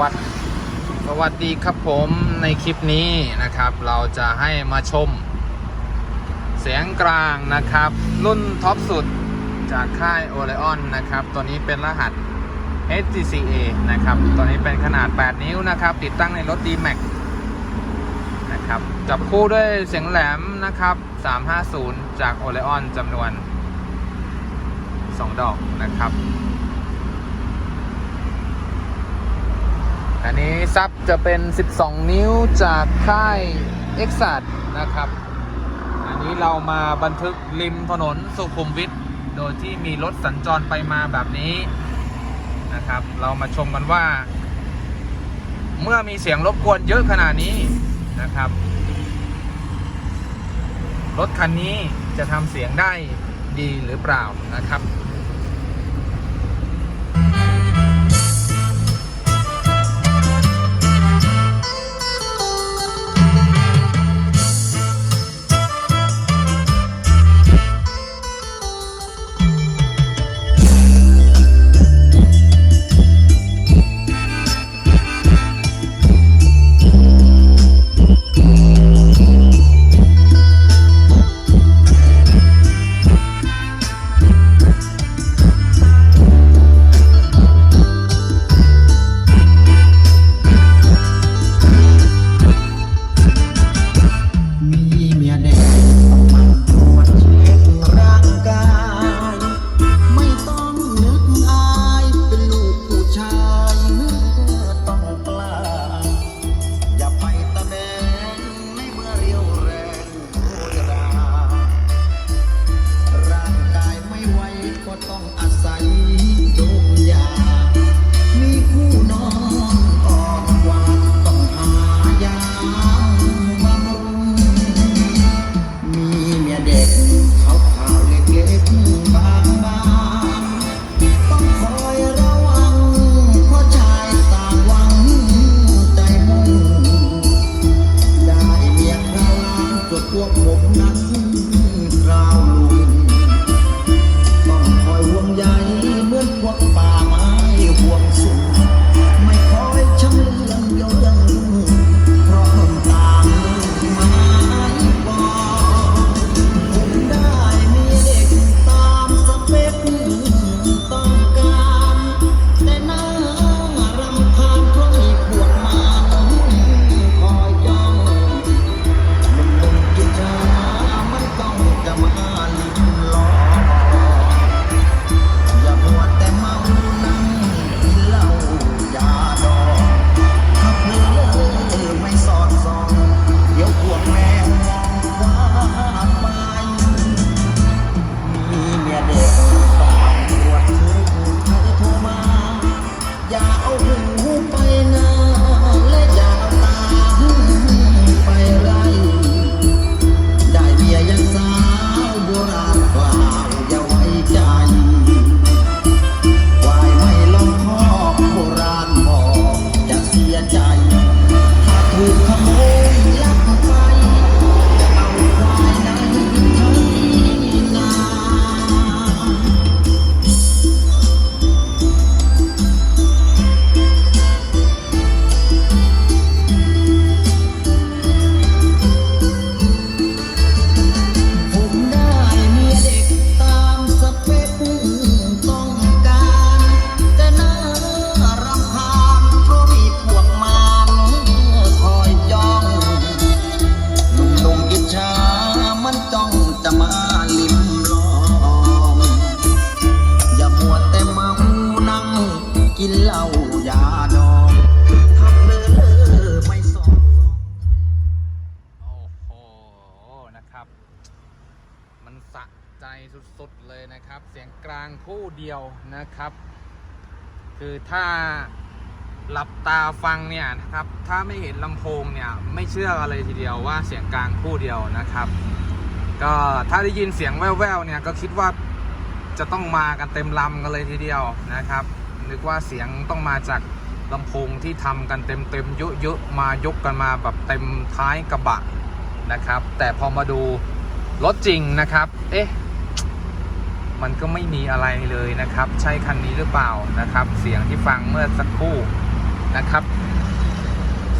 วัสดสวัสดีครับผมในคลิปนี้นะครับ เราจะให้มาชม เสียงกลางนะครับ รุ่นท็อปสุดจากค่าย o l e o n นนะครับ ตัวนี้เป็นรหัส SGCA นะครับ ตัวนี้เป็นขนาด 8 นิ้วนะครับ ติดตั้งในรถ D-Max นะครับ จับคู่ด้วยเสียงแหลมนะครับ 350 จาก o l e o n จำนวน 2 ดอกนะครับ อันนี้ซับจะเป็น 12 นิ้วจากค่าย e x a t นะครับ อันนี้เรามาบันทึกริมถนนสุขุมวิทโดยที่มีรถสัญจรไปมาแบบนี้นะครับ เรามาชมกันว่า เมื่อมีเสียงรบกวนเยอะขนาดนี้นะครับ รถคันนี้จะทำเสียงได้ดีหรือเปล่านะครับ นะครับ มันสะใจสุดๆเลยนะครับ เสียงกลางคู่เดียวนะครับ คือถ้าหลับตาฟังเนี่ยนะครับ ถ้าไม่เห็นลำโพงเนี่ยไม่เชื่อกันเลยทีเดียวว่าเสียงกลางคู่เดียวนะครับ ก็ถ้าได้ยินเสียงแว่วๆเนี่ยก็คิดว่าจะต้องมากันเต็มลำกันเลยทีเดียวนะครับ นึกว่าเสียงต้องมาจากลำโพงที่ทำกันเต็มๆเยอะๆมายกกันมาแบบเต็มท้ายกระบะ นะครับ แต่พอมาดูรถจริงนะครับ เอ๊ะ มันก็ไม่มีอะไรเลยนะครับ ใช่คันนี้หรือเปล่านะครับ เสียงที่ฟังเมื่อสักครู่นะครับ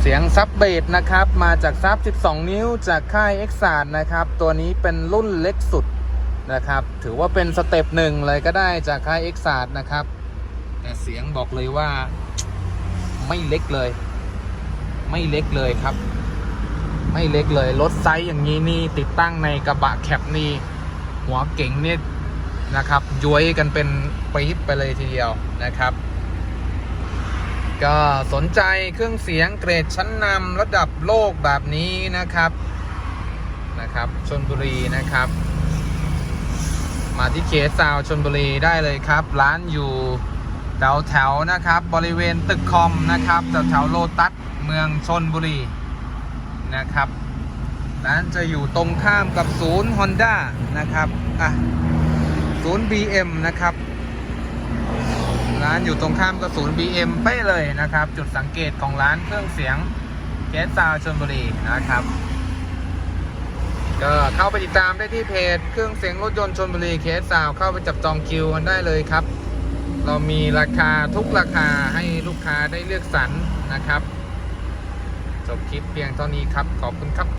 เสียงซับเบสนะครับ มาจากซับ 12 นิ้วจากค่าย e x a นะครับ ตัวนี้เป็นรุ่นเล็กสุดนะครับ ถือว่าเป็นสเต็ปหนึ่งเลยก็ได้จากค่าย e x a นะครับ แต่เสียงบอกเลยว่าไม่เล็กเลย ไม่เล็กเลยครับ ไม่เล็กเลย รถไซส์อย่างนี้นี่ติดตั้งในกระบะแคปนี่หัวเก่งนี่นะครับย้วยกันเป็นปี๊บไปเลยทีเดียวนะครับ ก็สนใจเครื่องเสียงเกรดชั้นนำระดับโลกแบบนี้นะครับนะครับชนบุรีนะครับ มาที่เคสซาวชนบุรีได้เลยครับ ร้านอยู่แถวแถวๆนะครับ บริเวณตึกคอมนะครับแถวแถวๆโลตัสเมืองชนบุรี นะครับ ร้านจะอยู่ตรงข้ามกับศูนย์ Honda นะครับอะศูนย์ BM นะครับ ร้านอยู่ตรงข้ามกับศูนย์ BM เป้เลยนะครับ จุดสังเกตของร้านเครื่องเสียงเกสซาวชนบุรีนะครับ ก็เข้าไปติดตามได้ที่เพจเครื่องเสียงรถยนต์ชนบุรีเคสซาวเข้าไปจับจองคิวกันได้เลยครับ เรามีราคาทุกราคาให้ลูกค้าได้เลือกสรรนะครับ จบคลิปเพียงเท่านี้ครับ ขอบคุณครับ